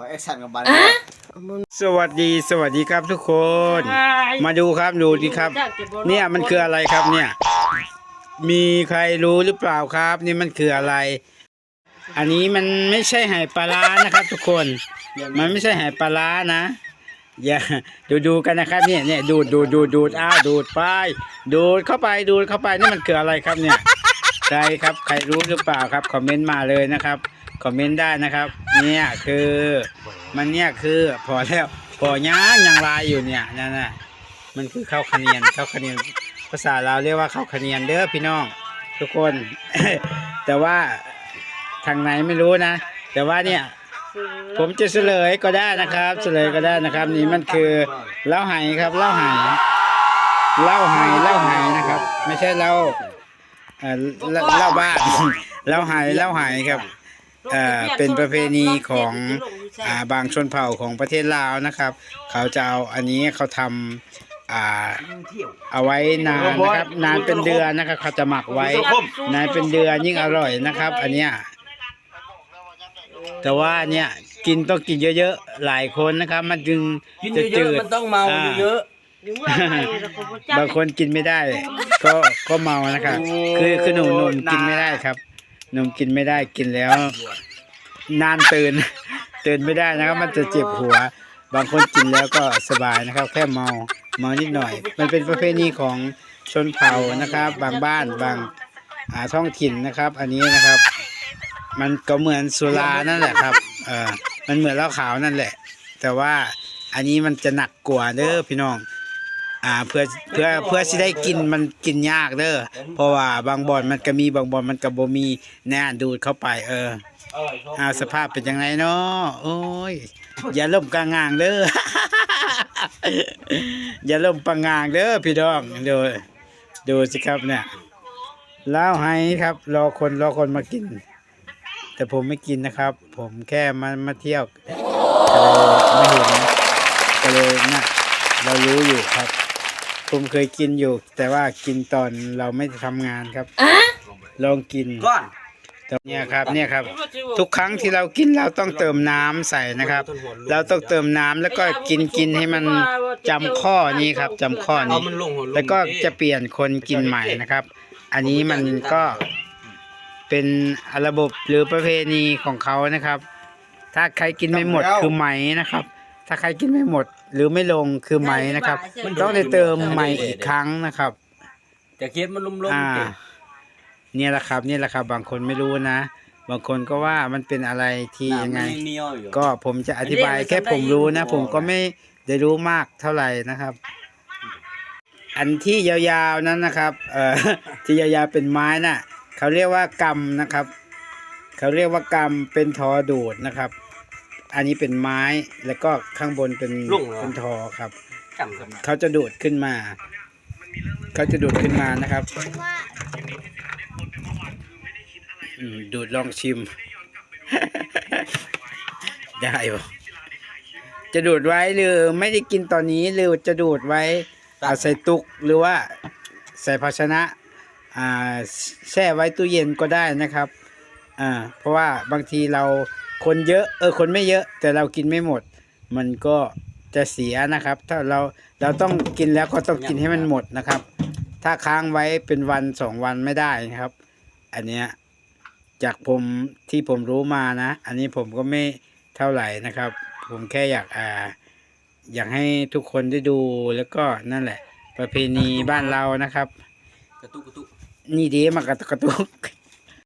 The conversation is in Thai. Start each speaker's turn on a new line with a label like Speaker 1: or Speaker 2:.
Speaker 1: ขอแอคชั่นกับบัน
Speaker 2: สวัสดีสวัสดีครับทุกคน มาดูครับดูดีครับ เนี่ยมันคืออะไรครับเนี่ย มีใครรู้หรือเปล่าครับ นี่มันคืออะไร อันนี้มันไม่ใช่ไหปลาร้านะครับ ทุกคน มันไม่ใช่ไหปลาร้านะอย่าดูดูกันนะครับเนี่ยเนี่ยดูดดูดดูดดูดอ้าวดูดไป ดูดเข้าไปดูดเข้าไปนี่มันคืออะไรครับเนี่ยใครครับใครรู้หรือเปล่าครับคอมเมนต์มาเลยนะครับ คอมเมนต์ได้นะครับ เนี่ยคือมันเนี่ยคือพอแล้วพอย่างยังลายอยู่เนี่ยนั่นน่ะมันคือข้าวคเนียนข้าวคเนียนภาษาเราเรียกว่าข้าวคเนียนเด้อพี่น้อง ทุกคน แต่ว่าทางไหนไม่รู้นะ แต่ว่าเนี่ย ผมจะเฉลยก็ได้นะครับเฉลยก็ได้นะครับ นี่มันคือเล้าไห้ครับเล้าไห้เล้าไห้เล้าไห้นะครับ ไม่ใช่เล่าเล้าบ้านเล้าไห้เล้าไห้ครับ อ่อเป็นประเพณีของอ่าบางชนเผ่าของประเทศลาวนะครับ เขาจะเอาอันนี้เขาทำอ่าเอาไว้นานนะครับ นานเป็นเดือนนะครับ เขาจะหมักไว้นานเป็นเดือนยิ่งอร่อยนะครับ อันเนี้ยแต่ว่าเนี่ยกินต้องกินเยอะๆหลายคนนะครับ มันจึง
Speaker 3: กิน
Speaker 2: จะ
Speaker 3: เย
Speaker 2: จื
Speaker 3: อะ
Speaker 2: ด
Speaker 3: ๆมันต้องเมาเยอะ
Speaker 2: บางคนกินไม่ได้ ก็ก็เมานะครับ คือคือหนุ่มหนุ่มกินไม่ได้ครับห นุ่มกินไม่ได้กินแล้ว นานตื่น ตื่นไม่ได้นะครับ มันจะเจ็บหัว บางคนกินแล้วก็สบายนะครับ แค่เมาเมานิดหน่อย มันเป็นประเพณีของชนเผ่านะครับ บางบ้านบางอ่าท้องถิ่นนะครับ อันนี้นะครับ มันก็เหมือนสุรานั่นแหละครับเออมันเหมือนเหล้าขาวนั่นแหละ แต่ว่าอันนี้มันจะหนักกว่าเด้อพี่น้อง อ่าเพื่อเพื่อเพื่อสิได้กินมันกินยากเด้อเพราะว่าบางบ่อนมันก็มีบางบ่อนมันก็บ่มีแน่ดูดเข้าไป เออ
Speaker 3: ๆอร่อยชอบ
Speaker 2: อ่าสภาพเป็นยังไงเนาะโอ้ยอย่าล่มกลางงางเด้ออย่าล่มปังงางเด้อพี่น้องดูดูสิครับเนี่ยเล้าวไห้ครับ รอคนรอคนมากิน แต่ผมไม่กินนะครับ ผมแค่มามาเที่ยวก็เลยไม่เห็นก็เลยนะเรารู้อยู่ครับ ผมเคยกินอยู่ แต่ว่ากินตอนเราไม่ทำงานครับ ลองกิน
Speaker 3: ก้อน
Speaker 2: แต่เนี่ยครับเนี่ยครับ ทุกครั้งที่เรากินเราต้องเติมน้ำใส่นะครับ เราต้องเติมน้ำแล้วก็กินกินให้มันจำข้อนี้ครับจำข้อ
Speaker 3: เอา
Speaker 2: นี้
Speaker 3: มันลงหัวลง
Speaker 2: แล้วก็จะเปลี่ยนคนกินใหม่นะครับ อันนี้มันก็เป็นระบบหรือประเพณีของเขานะครับ ถ้าใครกินไม่หมดคือไหมนะครับ ถ้าใครกินไม่หมด หรือไม่ลงคือไหมนะครับ ต้องได้เติมใหม่อีกครั้งนะครับ
Speaker 3: จะเคียดมันลุ่มๆ
Speaker 2: อ่า
Speaker 3: เก่ง
Speaker 2: เนี่ยแหละครับเนี่ยแหละครับ บางคนไม่รู้นะ บางคนก็ว่ามันเป็นอะไรที่ยังไง
Speaker 3: น้ำมันเหนียวอยู่
Speaker 2: ก็ผมจะอธิบายแค่ผมรู้นะ ผมก็ไม่ได้รู้มากเท่าไหร่นะครับ อันที่ยาวๆนั้นนะครับ เอ่อ ที่ยาวๆเป็นไม้น่ะ เขาเรียกว่ากำนะครับ เขาเรียกว่ากำเป็นทอดูดนะครับ อันนี้เป็นไม้แล้วก็ข้างบนเป็นเป็นทอครับ
Speaker 3: จำกัน
Speaker 2: เขาจะดูดขึ้นมา เขาจะดูดขึ้นมานะครับอืมดูดลองชิม ได้ปะจะดูดไว้หรือไม่ได้กินตอนนี้หรือจะดูดไว้เอาใส่ตุกหรือว่าใส่ภาชนะ อ่าแช่ไว้ตู้เย็นก็ได้นะครับ อ่า เพราะว่าบางทีเรา คนเยอะเออคนไม่เยอะ แต่เรากินไม่หมด มันก็จะเสียนะครับ ถ้าเราเราต้องกินแล้วก็ต้องกินให้มันหมดนะครับ ถ้าค้างไว้เป็นวันสองวันไม่ได้นะครับ อันเนี้ยจากผมที่ผมรู้มานะ อันนี้ผมก็ไม่เท่าไหร่นะครับ ผมแค่อยากอ่าอยากให้ทุกคนได้ดูแล้วก็นั่นแหละ ประเพณีบ้านเรานะครับ
Speaker 3: กระตุกกระตุก
Speaker 2: นี่ดีมากกระตุกกระตุก